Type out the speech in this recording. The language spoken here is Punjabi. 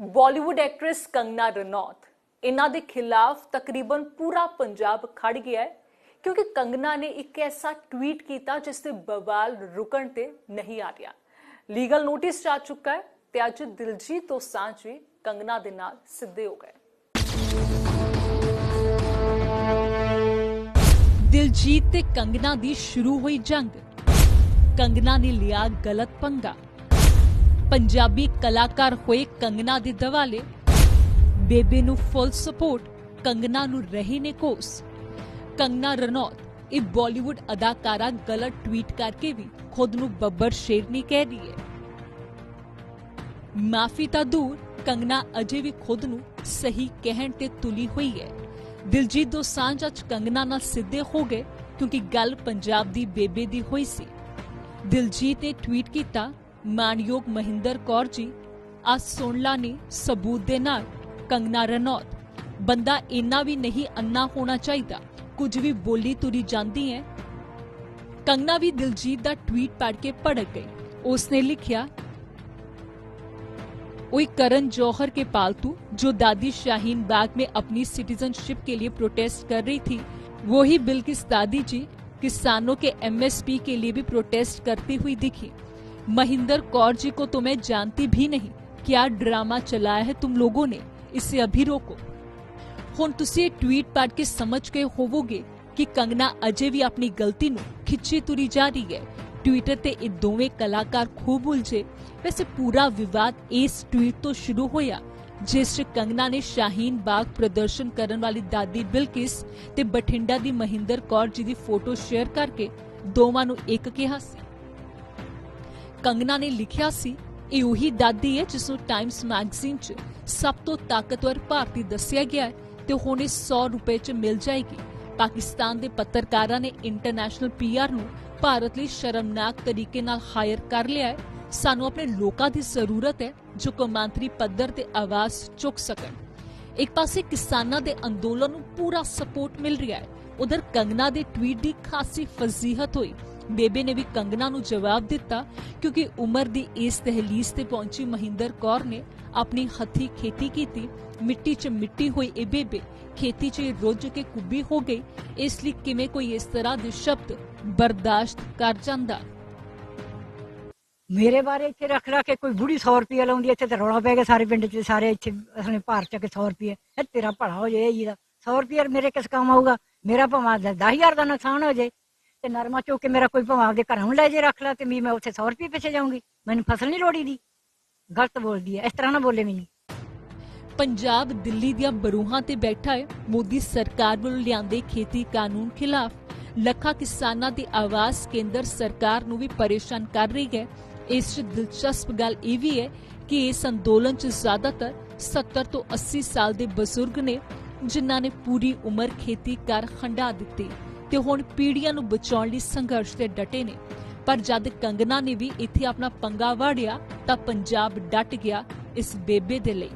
ਬਾਲੀਵੁੱਡ ਐਕਟ੍ਰੈਸ ਕੰਗਨਾ ਰਣੌਤ, ਇਹਨਾਂ ਦੇ ਖਿਲਾਫ ਤਕਰੀਬਨ ਪੂਰਾ ਪੰਜਾਬ ਖੜ ਗਿਆ ਹੈ, ਕਿਉਂਕਿ ਕੰਗਨਾ ਨੇ ਇੱਕ ਐਸਾ ਟਵੀਟ ਕੀਤਾ ਜਿਸ ਤੇ ਬਵਾਲ ਰੁਕਣ ਤੇ ਨਹੀਂ ਆ ਰਿਹਾ। ਲੀਗਲ ਨੋਟਿਸ ਆ ਚੁੱਕਾ ਹੈ ਤੇ ਅੱਜ ਦਿਲਜੀਤ ਤੋਂ ਸਾਂਝ ਵੀ ਕੰਗਨਾ ਦੇ ਨਾਲ ਸਿੱਧੇ ਹੋ ਗਏ। ਦਿਲਜੀਤ ਤੇ ਕੰਗਨਾ ਦੀ ਸ਼ੁਰੂ ਹੋਈ ਜੰਗ। ਕੰਗਨਾ ਨੇ ਲਿਆ ਗਲਤ ਪੰਗਾ। ਪੰਜਾਬੀ ਕਲਾਕਾਰ ਹੋਏ ਕੰਗਨਾ ਦੇ ਦਵਾਲੇ। ਬੇਬੇ ਨੂੰ ਫੁੱਲ ਸਪੋਰਟ ਕੰਗਨਾ ਨੂੰ ਰਹੇ ਨੇ ਕੋਸ। ਕੰਗਨਾ ਰਣੌਤ, ਇਹ ਬਾਲੀਵੁੱਡ ਅਦਾਕਾਰਾ ਗਲਤ ਟਵੀਟ ਕਰਕੇ ਵੀ ਖੁਦ ਨੂੰ ਬੱਬਰ ਸ਼ੇਰਨੀ ਕਹਿ ਰਹੀ ਹੈ। ਮਾਫੀ ਤਾਂ ਦੂਰ, ਕੰਗਨਾ ਅਜੇ ਵੀ ਖੁਦ ਨੂੰ ਸਹੀ ਕਹਿਣ ਤੇ ਤੁਲੀ ਹੋਈ ਹੈ। ਦਿਲਜੀਤ ਦੋਸਾਂਝ ਅੱਜ ਕੰਗਨਾ ਨਾਲ ਸਿੱਧੇ ਹੋ ਗਏ ਕਿਉਂਕਿ ਗੱਲ ਪੰਜਾਬ ਦੀ ਬੇਬੇ ਦੀ ਹੋਈ ਸੀ। ਦਿਲਜੀਤ ਨੇ ਟਵੀਟ ਕੀਤਾ ਮਾਨਯੋਗ ਮਹਿੰਦਰ ਕੌਰ ਜੀ ਅੱਜ ਸੁਣ ਲਾ ਨੇ ਸਬੂਤ ਦੇ ਨਾਲ ਕੰਗਨਾ ਰਣੌਤ ਬੰਦਾ ਇੰਨਾ ਵੀ ਨਹੀਂ ਅੰਨਾ ਹੋਣਾ ਚਾਹੀਦਾ ਕੁਝ ਵੀ ਬੋਲੀ ਤੁਰੀ ਜਾਂਦੀ ਹੈ ਕੰਗਨਾ ਵੀ ਦਿਲਜੀਤ ਦਾ ਟਵੀਟ ਪੜ੍ਹ ਕੇ ਭੜਕ ਗਈ ਉਸਨੇ ਲਿਖਿਆ वही करण जौहर के पालतू जो दादी शाहीन बाग में अपनी सिटीजनशिप के लिए प्रोटेस्ट कर रही थी वही बिल्किस दादी जी किसानों के एमएसपी के लिए भी प्रोटेस्ट करती हुई दिखी महिंदर कौर जी को तो मैं जानती भी नहीं क्या ड्रामा चलाया है तुम लोगों ने इसे अभी रोको ਹੁਣ ਤੁਸੀਂ ਇਹ ਟਵੀਟ ਪੜ੍ਹ ਕੇ ਸਮਝ ਗਏ ਹੋਵੋਗੇ ਕਿ ਕੰਗਨਾ ਅਜੇ ਵੀ ਆਪਣੀ ਗਲਤੀ ਨੂੰ ਖਿੱਚੀ ਤੁਰੀ ਜਾ ਰਹੀ ਹੈ ਟਵਿੱਟਰ ਤੇ ਇਹ ਦੋਵੇਂ ਕਲਾਕਾਰ ਖੂਬ ਉਲਝੇ ਵੈਸੇ ਪੂਰਾ ਵਿਵਾਦ ਇਸ ਟਵੀਟ ਤੋਂ ਸ਼ੁਰੂ ਹੋਇਆ ਜਿਸ 'ਚ ਕੰਗਨਾ ਨੇ ਸ਼ਾਹੀਨ ਬਾਗ ਪ੍ਰਦਰਸ਼ਨ ਕਰਨ ਵਾਲੀ ਦਾਦੀ ਬਿਲਕਿਸ ਤੇ ਬਠਿੰਡਾ ਦੀ ਮਹਿੰਦਰ ਕੌਰ ਜੀ ਦੀ ਫੋਟੋ ਸ਼ੇਅਰ ਕਰਕੇ ਦੋਵਾਂ ਨੂੰ ਇੱਕ ਕਿਹਾ ਸੀ ਕੰਗਨਾ ਨੇ ਲਿਖਿਆ ਸੀ, ਇਹ ਉਹੀ ਦਾਦੀ ਹੈ ਜਿਸ ਨੂੰ ਟਾਈਮਸ ਮੈਗਜ਼ੀਨ 'ਚ ਸਭ ਤੋਂ ਤਾਕਤਵਰ ਭਾਰਤੀ ਦੱਸਿਆ ਗਿਆ ਹੈ ਤੇ ਹੁਣ ਇਹ 100 ਰੁਪਏ 'ਚ ਮਿਲ ਜਾਏਗੀ। ਪਾਕਿਸਤਾਨ ਦੇ ਪੱਤਰਕਾਰਾਂ ਨੇ ਇੰਟਰਨੈਸ਼ਨਲ ਪੀਆਰ ਨੂੰ ਭਾਰਤ ਲਈ ਸ਼ਰਮਨਾਕ ਤਰੀਕੇ ਨਾਲ ਹਾਇਰ ਕਰ ਲਿਆ ਹੈ। ਸਾਨੂੰ ਆਪਣੇ ਲੋਕਾਂ ਦੀ ਜ਼ਰੂਰਤ ਹੈ ਜੋ ਕੌਮਾਂਤਰੀ ਪੱਧਰ ਤੇ ਆਵਾਜ਼ ਚੁੱਕ ਸਕਣ। ਇੱਕ ਪਾਸੇ ਕਿਸਾਨਾਂ ਦੇ ਅੰਦੋਲਨ ਨੂੰ ਪੂਰਾ ਸਪੋਰਟ ਮਿਲ ਰਿਹਾ ਹੈ। ਉਧਰ ਕੰਗਨਾ ਦੇ ਟਵੀਟ ਦੀ ਖਾਸੀ ਫਜ਼ੀਹਤ ਹੋਈ। ਬੇਬੇ ਨੇ ਵੀ ਕੰਗਨਾ ਨੂੰ ਜਵਾਬ ਦਿੱਤਾ ਕਿਉਂਕਿ ਉਮਰ ਦੀ ਇਸ ਤਹਿਲੀਜ਼ ਤੇ ਪਹੁੰਚੀ ਮਹਿੰਦਰ ਕੌਰ ਨੇ ਆਪਣੀ ਹੱਥੀ ਖੇਤੀ ਕੀਤੀ। ਮਿੱਟੀ 'ਚ ਮਿੱਟੀ ਹੋਈ ਇਹ ਬੇਬੇ। ਖੇਤੀ 'ਚ ਰੁੱਝ ਕੇ ਕੁੱਬੀ ਹੋ ਗਈ। ਇਸ ਲਈ ਕਿਵੇਂ ਕੋਈ ਇਸ ਤਰ੍ਹਾਂ ਦੇ ਸ਼ਬਦ ਬਰਦਾਸ਼ਤ ਕਰ ਜਾਂਦਾ? ਮੇਰੇ ਬਾਰੇ ਇੱਥੇ ਰੱਖ ਰੱਖ ਕੇ ਕੋਈ ਬੁੜੀ 100 ਰੁਪਏ ਲਾਉਂਦੀ ਇੱਥੇ ਤੇ ਰੌਲਾ ਪੈ ਗਿਆ ਸਾਰੇ ਪਿੰਡ 'ਚ, ਸਾਰੇ ਇੱਥੇ ਅਸਲੇ ਭਾਰ ਚੱਕ 100 ਰੁਪਏ ਇਹ ਤੇਰਾ ਭਲਾ ਹੋ ਜਾਏ ਜੀ ਦਾ 100 ਰੁਪਏ ਮੇਰੇ ਕਿਸ ਕੰਮ ਆਊਗਾ? ਮੇਰਾ ਭਾਵੇਂ 10000 ਦਾ ਨੁਕਸਾਨ ਹੋ ਜਾਏ ਤੇ ਨਰਮਾ ਚੁੱਕ ਕੇ ਮੇਰਾ ਕੋਈ ਭਾਵੇਂ ਆਪਦੇ ਘਰਾਂ ਲੈ ਜੇ ਰੱਖ ਲਾ ਤੇ ਵੀ ਮੈਂ ਉੱਥੇ 100 ਰੁਪਏ ਪਿੱਛੇ ਜਾਊਂਗੀ। ਮੈਨੂੰ ਫਸਲ ਨਹੀਂ ਲੋੜੀ ਦੀ ਗਲਤ ਬੋਲਦੀ ਹੈ ਇਸ ਤਰ੍ਹਾਂ ਨਾ ਬੋਲੇ ਮੈਨੂੰ। ਪੰਜਾਬ ਦਿੱਲੀ ਦੀਆਂ ਬਰੂਹਾਂ ਤੇ ਬੈਠਾ ਹੈ ਮੋਦੀ ਸਰਕਾਰ ਵੱਲੋਂ ਲਿਆਂਦੇ ਖੇਤੀ ਕਾਨੂੰਨ ਖਿਲਾਫ। ਲੱਖਾਂ ਕਿਸਾਨਾਂ ਦੀ ਆਵਾਜ਼ ਕੇਂਦਰ ਸਰਕਾਰ ਨੂੰ ਵੀ ਪਰੇਸ਼ਾਨ ਕਰ ਰਹੀ ਹੈ। ਇਸ 'ਚ ਦਿਲਚਸਪ ਗੱਲ ਇਹ ਵੀ ਹੈ ਕਿ ਇਸ ਅੰਦੋਲਨ 'ਚ ਜ਼ਿਆਦਾਤਰ 70 ਤੋਂ 80 ਸਾਲ ਦੇ ਬਜ਼ੁਰਗ ਨੇ, ਜਿਨ੍ਹਾਂ ਨੇ ਪੂਰੀ ਉਮਰ ਖੇਤੀ ਕਰ ਖੰਡਾ ਦਿੱਤੀ। ਤੇ ਹੁਣ ਪੀੜ੍ਹੀਆਂ ਨੂੰ ਬਚਾਉਣ ਲਈ ਸੰਘਰਸ਼ ਤੇ ਡਟੇ ਨੇ। ਪਰ ਜਦ ਕੰਗਨਾ ਨੇ ਵੀ ਇੱਥੇ ਆਪਣਾ ਪੰਗਾ ਵਾੜਿਆ ਤਾਂ ਪੰਜਾਬ ਡਟ ਗਿਆ ਇਸ ਬੇਬੇ ਦੇ ਲਈ।